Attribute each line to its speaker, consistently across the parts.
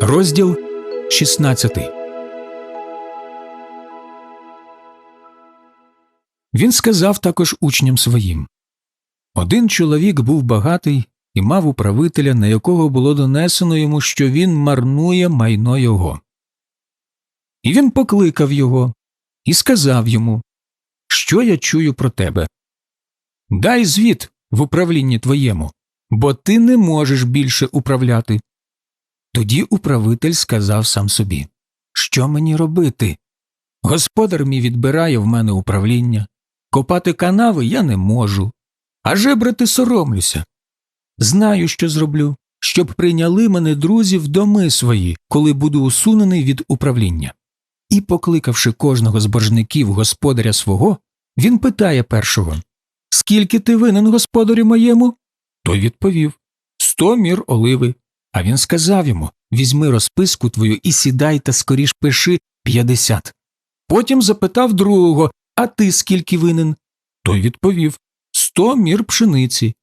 Speaker 1: Розділ 16 Він сказав також учням своїм Один чоловік був багатий і мав управителя, на якого було донесено йому, що він марнує майно його. І він покликав його і сказав йому Що я чую про тебе? Дай звіт в управлінні твоєму, бо ти не можеш більше управляти. Тоді управитель сказав сам собі Що мені робити? Господар мій відбирає в мене управління, копати канави я не можу, а жебрати соромлюся. Знаю, що зроблю, щоб прийняли мене друзі в доми свої, коли буду усунений від управління. І, покликавши кожного з боржників господаря свого, він питає першого Скільки ти винен господарю моєму? Той відповів Сто мір оливи. А він сказав йому Візьми розписку твою і сідай та скоріш пиши п'ятдесят. Потім запитав другого А ти скільки винен? Той відповів Сто мір пшениці.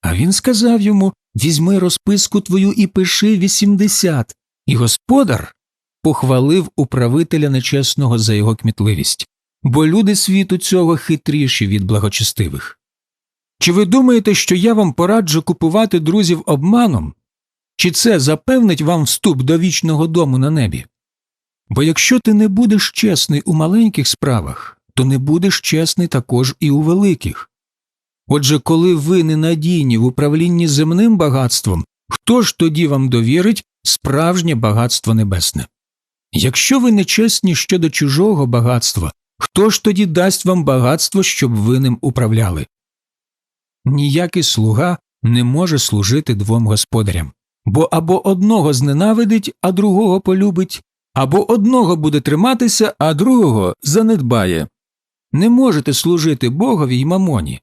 Speaker 1: А він сказав йому Візьми розписку твою і пиши вісімдесят. І господар похвалив управителя нечесного за його кмітливість, бо люди світу цього хитріші від благочестивих. Чи ви думаєте, що я вам пораджу купувати друзів обманом? Чи це запевнить вам вступ до вічного дому на небі? Бо якщо ти не будеш чесний у маленьких справах, то не будеш чесний також і у великих. Отже, коли ви ненадійні в управлінні земним багатством, хто ж тоді вам довірить справжнє багатство небесне? Якщо ви нечесні щодо чужого багатства, хто ж тоді дасть вам багатство, щоб ви ним управляли? Ніякий слуга не може служити двом господарям, бо або одного зненавидить, а другого полюбить, або одного буде триматися, а другого занедбає. Не можете служити Богові й мамоні.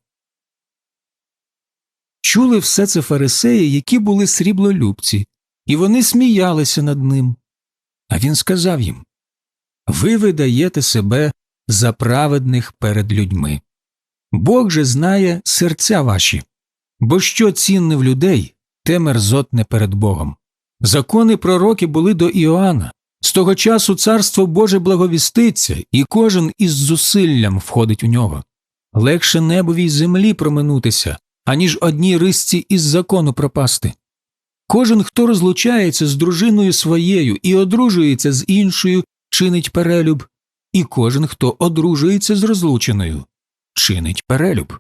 Speaker 1: Чули все це фарисеї, які були сріблолюбці, і вони сміялися над ним. А він сказав їм Ви видаєте себе за праведних перед людьми. Бог же знає серця ваші, бо що цінне в людей, те мерзотне перед Богом. Закони пророки були до Іоанна. З того часу царство Боже благовіститься, і кожен із зусиллям входить у нього. Легше небовій землі проминутися, аніж одній рисці із закону пропасти. Кожен, хто розлучається з дружиною своєю і одружується з іншою, чинить перелюб, і кожен, хто одружується з розлученою, чинить перелюб.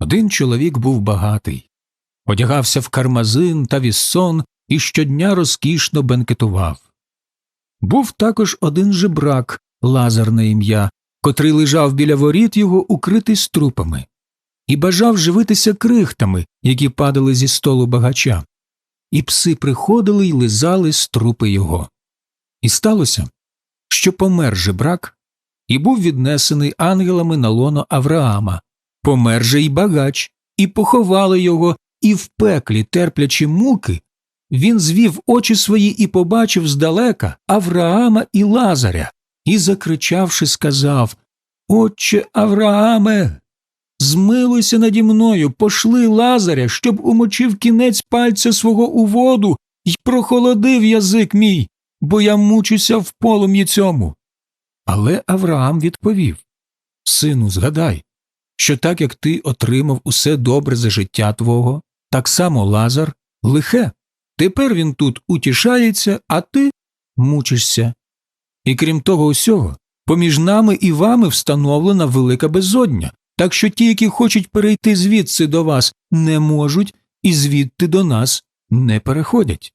Speaker 1: Один чоловік був багатий, одягався в кармазин та віссон і щодня розкішно бенкетував. Був також один жебрак, лазар на ім'я, котрий лежав біля воріт його, укритий струпами і бажав живитися крихтами, які падали зі столу багача, і пси приходили й лизали струпи його. І сталося, що помер жебрак і був віднесений ангелами на лоно Авраама, помер же й багач, і поховали його, і в пеклі, терплячи муки, він звів очі свої і побачив здалека Авраама і Лазаря, і, закричавши, сказав Отче Аврааме, Змилуйся наді мною, пошли лазаря, щоб умочив кінець пальця свого у воду й прохолодив язик мій, бо я мучуся в полум'ї цьому. Але Авраам відповів Сину, згадай, що так як ти отримав усе добре за життя твого, так само Лазар лихе. Тепер він тут утішається, а ти мучишся. І крім того усього, поміж нами і вами встановлена велика безодня, так що ті, які хочуть перейти звідси до вас, не можуть і звідти до нас не переходять.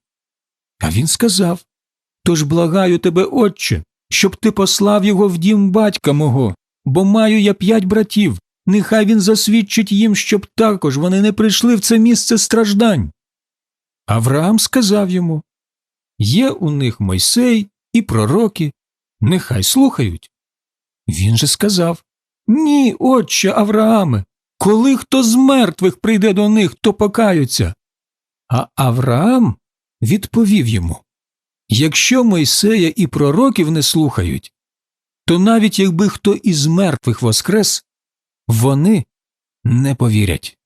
Speaker 1: А він сказав Тож благаю тебе, отче, щоб ти послав його в дім батька мого, бо маю я п'ять братів, нехай він засвідчить їм, щоб також вони не прийшли в це місце страждань. Авраам сказав йому Є у них Мойсей і пророки, нехай слухають. Він же сказав ні, отче Аврааме, коли хто з мертвих прийде до них, то покаються. А Авраам відповів йому Якщо Мойсея і пророків не слухають, то навіть якби хто із мертвих воскрес, вони не повірять.